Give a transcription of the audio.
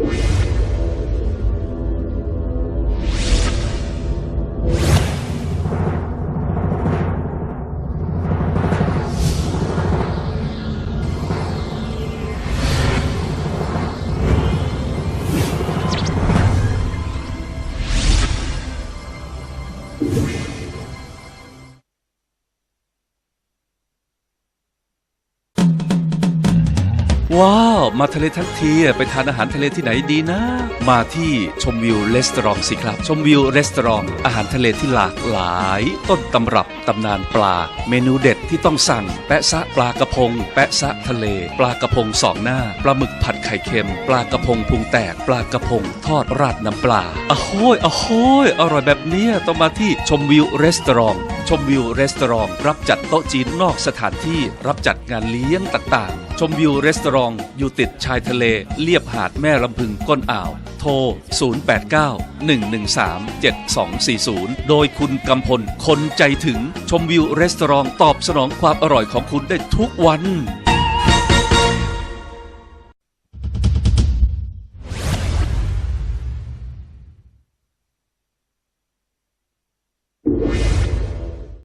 you ว้าว มาทะเลทั้งทีไปทานอาหารทะเลที่ไหนดีนะ มาที่ชมวิวรีสตอรองสิครับ ชมวิวรีสตอรองอาหารทะเลที่หลากหลาย ต้นตำรับตำนานปลา เมนูเด็ดที่ต้องสั่ง แปะซะปลากระพง แปะซะทะเล ปลากระพงสองหน้า ปลาหมึกผัดไข่เค็ม ปลากระพงพุงแตก ปลากระพงทอดราดน้ำปลาอะโหยอะโหยอร่อยแบบนี้ต้องมาที่ชมวิวรีสตอรอง ชมวิวรีสอร์ทรับจัดโต๊ะจีนนอกสถานที่รับจัดงานเลี้ยงต่างๆ ชมวิวรีสอร์ทอยู่ติดชายทะเล เลียบหาดแม่ลำพึงก้นอ่าว โทร 0891137240 โดยคุณกำพล คนใจถึงชมวิวรีสอร์ทตอบสนองความอร่อยของคุณได้ทุกวัน